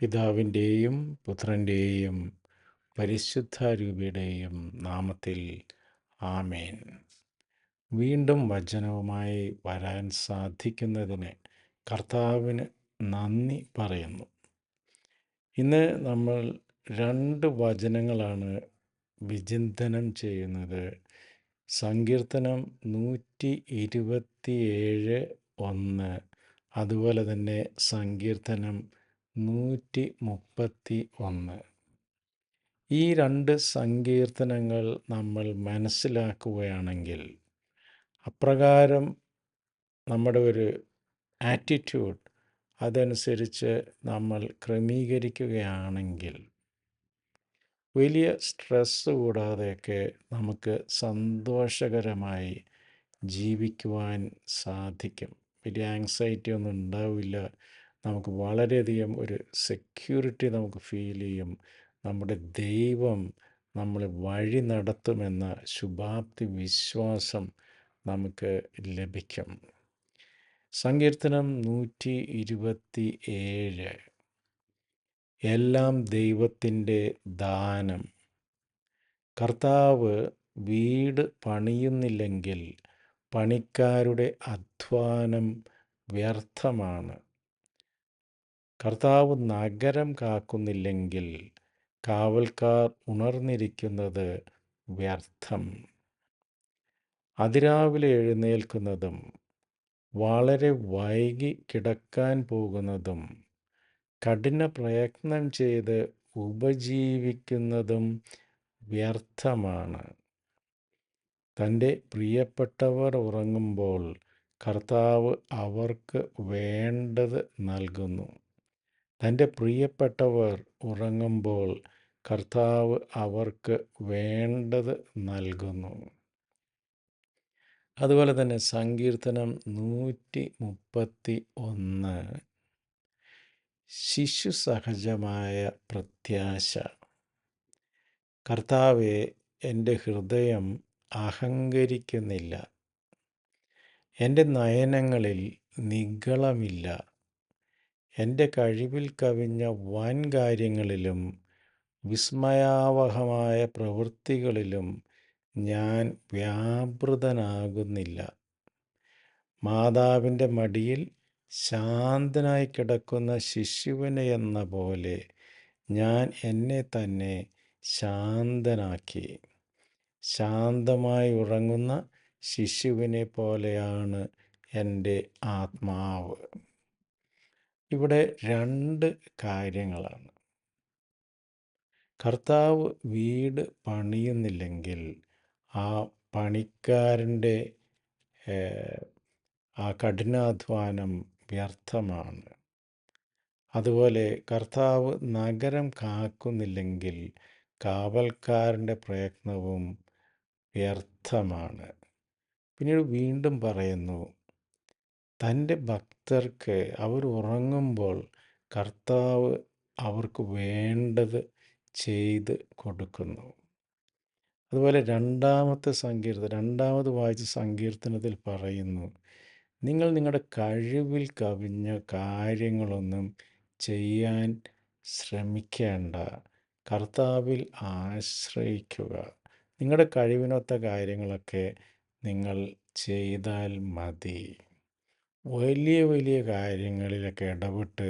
പിതാവിന്റെയും പുത്രന്റെയും പരിശുദ്ധ രൂപയുടെയും നാമത്തിൽ ആമേൻ. വീണ്ടും വചനവുമായി വരാൻ സാധിക്കുന്നതിന് കർത്താവിന് നന്ദി പറയുന്നു. ഇന്ന് നമ്മൾ രണ്ട് വചനങ്ങളാണ് വിചിന്തനം ചെയ്യുന്നത്. സങ്കീർത്തനം നൂറ്റി ഇരുപത്തിയേഴ് ഒന്ന്. അതുപോലെ തന്നെ സങ്കീർത്തനം നൂറ്റി മുപ്പത്തി ഒന്ന് ഈ രണ്ട് സങ്കീർത്തനങ്ങൾ നമ്മൾ മനസ്സിലാക്കുകയാണെങ്കിൽ അപ്രകാരം നമ്മുടെ ഒരു ആറ്റിറ്റ്യൂഡ് അതനുസരിച്ച് നമ്മൾ ക്രമീകരിക്കുകയാണെങ്കിൽ വലിയ സ്ട്രെസ് കൂടാതെയൊക്കെ നമുക്ക് സന്തോഷകരമായി ജീവിക്കുവാൻ സാധിക്കും. വലിയ ആങ്സൈറ്റി ഒന്നും ഉണ്ടാവില്ല. നമുക്ക് വളരെയധികം ഒരു സെക്യൂരിറ്റി നമുക്ക് ഫീൽ ചെയ്യും. നമ്മുടെ ദൈവം നമ്മളെ വഴി നടത്തുമെന്ന ശുഭാപ്തി വിശ്വാസം നമുക്ക് ലഭിക്കും. സങ്കീർത്തനം നൂറ്റി ഇരുപത്തി ഏഴ് എല്ലാം ദൈവത്തിന്റെ ദാനം. കർത്താവ് വീട് പണിയുന്നില്ലെങ്കിൽ പണിക്കാരുടെ അധ്വാനം വ്യർത്ഥമാണ്. കർത്താവ് നഗരം കാക്കുന്നില്ലെങ്കിൽ കാവൽക്കാർ ഉണർന്നിരിക്കുന്നത് വ്യർത്ഥം. അതിരാവിലെ എഴുന്നേൽക്കുന്നതും വളരെ വൈകി കിടക്കാൻ പോകുന്നതും കഠിന പ്രയത്നം ചെയ്ത് ഉപജീവിക്കുന്നതും വ്യർത്ഥമാണ്. തന്റെ പ്രിയപ്പെട്ടവർ ഉറങ്ങുമ്പോൾ കർത്താവ് അവർക്ക് വേണ്ടത് നൽകുന്നു. തന്റെ പ്രിയപ്പെട്ടവർ ഉറങ്ങുമ്പോൾ കർത്താവ് അവർക്ക് വേണ്ടത് നൽകുന്നു. അതുപോലെ തന്നെ സങ്കീർത്തനം നൂറ്റി മുപ്പത്തി ഒന്ന് ശിശു സഹജമായ പ്രത്യാശ. കർത്താവെ എന്റെ ഹൃദയം അഹങ്കരിക്കുന്നില്ല. എന്റെ നയനങ്ങളിൽ നിഗളമില്ല. എന്റെ കഴിവിൽ കവിഞ്ഞ വൻ കാര്യങ്ങളിലും വിസ്മയാവഹമായ പ്രവൃത്തികളിലും ഞാൻ വ്യാപൃതനാകുന്നില്ല. മാതാവിന്റെ മടിയിൽ ശാന്തനായി കിടക്കുന്ന ശിശുവിനെ എന്ന പോലെ ഞാൻ എന്നെ തന്നെ ശാന്തനാക്കി. ശാന്തമായി ഉറങ്ങുന്ന ശിശുവിനെ പോലെയാണ് എന്റെ ആത്മാവ്. ഇവിടെ രണ്ട് കാര്യങ്ങളാണ്. കർത്താവ് വീട് പണിയുന്നില്ലെങ്കിൽ ആ പണിക്കാരന്റെ ആ കഠിനാധ്വാനം വ്യർത്ഥമാണ്. അതുപോലെ കർത്താവ് നഗരം കാക്കുന്നില്ലെങ്കിൽ കാവൽക്കാരന്റെ പ്രയത്നവും വ്യർത്ഥമാണ്. പിന്നീട് വീണ്ടും പറയുന്നു തന്റെ ഭക്തർക്ക് അവർ ഉറങ്ങുമ്പോൾ കർത്താവ് അവർക്ക് വേണ്ടത് ചെയ്ത് കൊടുക്കുന്നു. അതുപോലെ രണ്ടാമത്തെ സങ്കീർത്തനം രണ്ടാമത് വായിച്ച സങ്കീർത്തനത്തിൽ പറയുന്നു നിങ്ങൾ നിങ്ങളുടെ കഴിവിൽ കവിഞ്ഞ കാര്യങ്ങളൊന്നും ചെയ്യാൻ ശ്രമിക്കേണ്ട. കർത്താവിൽ ആശ്രയിക്കുക. നിങ്ങളുടെ കഴിവിനൊത്ത കാര്യങ്ങളൊക്കെ നിങ്ങൾ ചെയ്താൽ മതി. വലിയ വലിയ കാര്യങ്ങളിലൊക്കെ ഇടപെട്ട്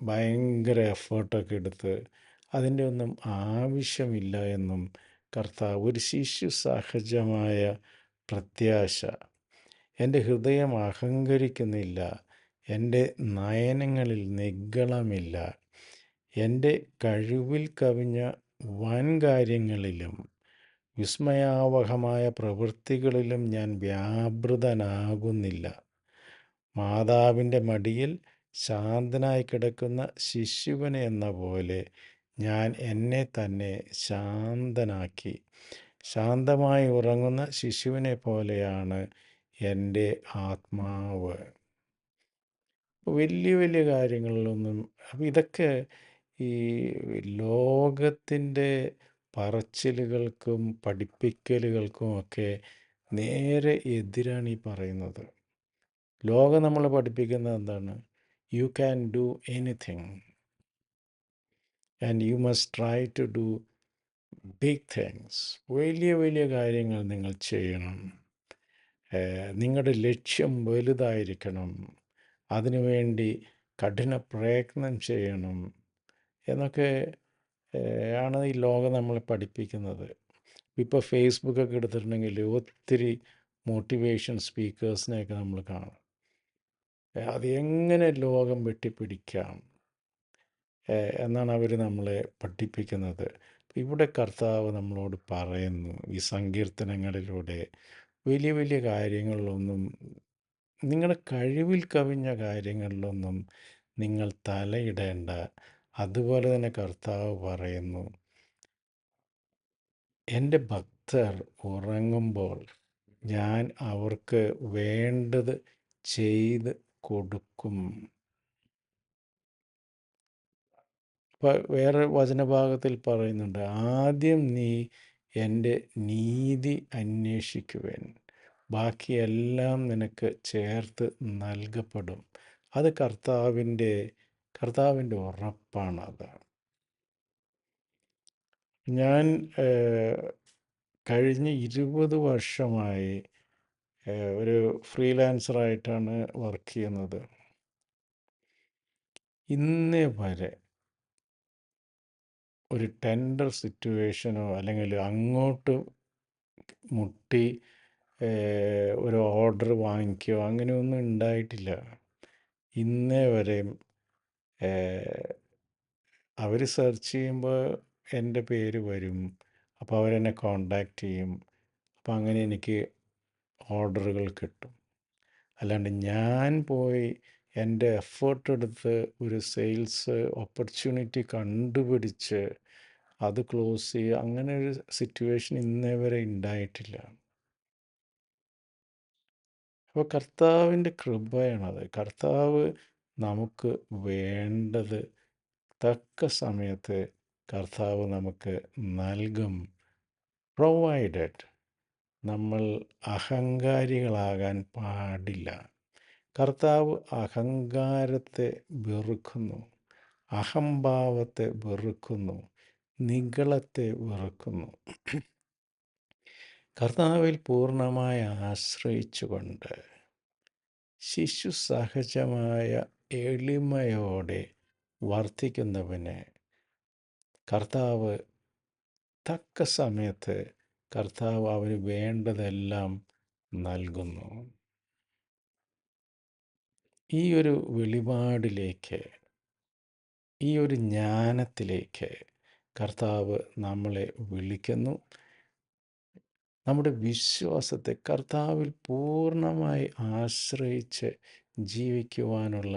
ഭയങ്കര എഫേർട്ടൊക്കെ എടുത്ത് അതിന്റെ ഒന്നും ആവശ്യമില്ല എന്നും കർത്താവ് ഒരു ശിശു സഹജമായ പ്രത്യാശ. എന്റെ ഹൃദയം അഹങ്കരിക്കുന്നില്ല എന്റെ നയനങ്ങളിൽ നിഗളമില്ല എന്റെ കഴിവിൽ കവിഞ്ഞ വൻ കാര്യങ്ങളിലും വിസ്മയാവഹമായ പ്രവൃത്തികളിലും ഞാൻ വ്യാപൃതനാകുന്നില്ല. മാതാവിന്റെ മടിയിൽ ശാന്തനായി കിടക്കുന്ന ശിശുവിനെ എന്ന പോലെ ഞാൻ എന്നെ തന്നെ ശാന്തനാക്കി. ശാന്തമായി ഉറങ്ങുന്ന ശിശുവിനെ പോലെയാണ് എന്റെ ആത്മാവ്. വലിയ വലിയ കാര്യങ്ങളിലൊന്നും അപ്പം ഇതൊക്കെ ഈ ലോകത്തിന്റെ പറച്ചിലുകൾക്കും പഠിപ്പിക്കലുകൾക്കും ഒക്കെ നേരെ എതിരാണ് ഈ പറയുന്നത്. ലോകം നമ്മൾ പഠിപ്പിക്കുന്നത് എന്താണ്? You can do anything and you must try to do big things വലിയ വലിയ കാര്യങ്ങൾ നിങ്ങൾ ചെയ്യണം. നിങ്ങളുടെ ലക്ഷ്യം വലുതായിരിക്കണം. അതിനുവേണ്ടി കഠിന പ്രയത്നം ചെയ്യണം. എന്നൊക്കെ ആണ് ഈ ലോകം നമ്മളെ പഠിപ്പിക്കുന്നത്. ഇപ്പോൾ ഫേസ്ബുക്കൊക്കെ എടുത്തിട്ടുണ്ടെങ്കിൽ ഒത്തിരി മോട്ടിവേഷൻ സ്പീക്കേഴ്സിനെയൊക്കെ നമ്മൾ കാണും. അതെങ്ങനെ ലോകം വെട്ടിപ്പിടിക്കാം? എന്നാണ് അവർ നമ്മളെ പഠിപ്പിക്കുന്നത്. ഇവിടെ കർത്താവ് നമ്മളോട് പറയുന്നു ഈ സങ്കീർത്തനങ്ങളിലൂടെ വലിയ വലിയ കാര്യങ്ങളിലൊന്നും നിങ്ങളുടെ കഴിവിൽ കവിഞ്ഞ കാര്യങ്ങളിലൊന്നും നിങ്ങൾ തലയിടേണ്ട അതുപോലെ തന്നെ കർത്താവ് പറയുന്നു എന്റെ ഭക്തർ ഉറങ്ങുമ്പോൾ ഞാൻ അവർക്ക് വേണ്ടത് ചെയ്ത് കൊടുക്കും. വേറെ വചനഭാഗത്തിൽ പറയുന്നുണ്ട് ആദ്യം നീ എന്റെ നീതി അന്വേഷിക്കുവേൻ ബാക്കിയെല്ലാം നിനക്ക് ചേർത്ത് നൽകപ്പെടും. അത് കർത്താവിന്റെ കർത്താവിന്റെ ഉറപ്പാണ് അത്. ഞാൻ കഴിഞ്ഞ ഇരുപത് വർഷമായി ഒരു ഫ്രീലാൻസറായിട്ടാണ് വർക്ക് ചെയ്യുന്നത്. ഇന്നേ വരെ ഒരു ടെൻഡർ സിറ്റുവേഷനോ അല്ലെങ്കിൽ അങ്ങോട്ട് മുട്ടി ഒരു ഓർഡർ വാങ്ങിക്കുകയോ അങ്ങനെയൊന്നും ഉണ്ടായിട്ടില്ല. ഇന്നേ വരെയും അവർ സെർച്ച് ചെയ്യുമ്പോൾ എന്റെ പേര് വരും. അപ്പോൾ അവരെന്നെ കോണ്ടാക്റ്റ് ചെയ്യും. അപ്പോൾ അങ്ങനെ എനിക്ക് ഓർഡറുകൾ കിട്ടും. അല്ലാണ്ട് ഞാൻ പോയി എന്റെ എഫേർട്ട് എടുത്ത് ഒരു സെയിൽസ് ഓപ്പർച്യൂണിറ്റി കണ്ടുപിടിച്ച് അത് ക്ലോസ് ചെയ്യുക അങ്ങനെ ഒരു സിറ്റുവേഷൻ ഇന്നേ വരെ ഉണ്ടായിട്ടില്ല അപ്പോൾ കർത്താവിന്റെ കൃപയാണത്. കർത്താവ് നമുക്ക് വേണ്ടത് തക്ക സമയത്ത് കർത്താവ് നമുക്ക് നൽകും. പ്രൊവൈഡഡ് നമ്മൾ അഹങ്കാരികളാകാൻ പാടില്ല. കർത്താവ് അഹങ്കാരത്തെ വെറുക്കുന്നു. അഹംഭാവത്തെ വെറുക്കുന്നു. നിഗളത്തെ വെറുക്കുന്നു. കർത്താവിൽ പൂർണമായി ആശ്രയിച്ചുകൊണ്ട് ശിശു സഹജമായ എളിമയോടെ വർത്തിക്കുന്നവന് കർത്താവ് തക്ക സമയത്ത് കർത്താവ് അവന് വേണ്ടതെല്ലാം നൽകുന്നു. ഈ ഒരു വെളിപാടിലേക്ക് ഈ ഒരു ജ്ഞാനത്തിലേക്ക് കർത്താവ് നമ്മളെ വിളിക്കുന്നു. നമ്മുടെ വിശ്വാസത്തെ കർത്താവിൽ പൂർണമായി ആശ്രയിച്ച് ജീവിക്കുവാനുള്ള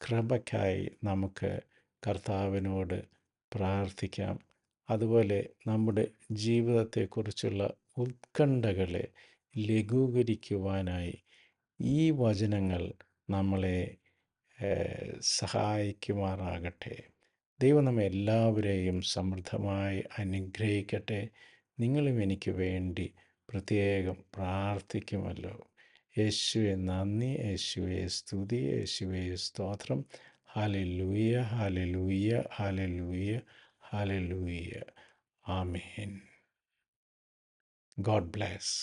കൃപയ്ക്കായി നമുക്ക് കർത്താവിനോട് പ്രാർത്ഥിക്കാം. അതുപോലെ നമ്മുടെ ജീവിതത്തെക്കുറിച്ചുള്ള ഉത്കണ്ഠകളെ ലഘൂകരിക്കുവാനായി ഈ വചനങ്ങൾ നമ്മളെ സഹായിക്കുമാറാകട്ടെ. ദൈവം നമ്മെ എല്ലാവരെയും സമൃദ്ധമായി അനുഗ്രഹിക്കട്ടെ. നിങ്ങളും എനിക്ക് വേണ്ടി പ്രത്യേകം പ്രാർത്ഥിക്കുമല്ലോ. യേശുവെ നന്ദി യേശുവെ സ്തുതി യേശുവെ സ്തോത്രം hallelujah hallelujah hallelujah hallelujah amen God bless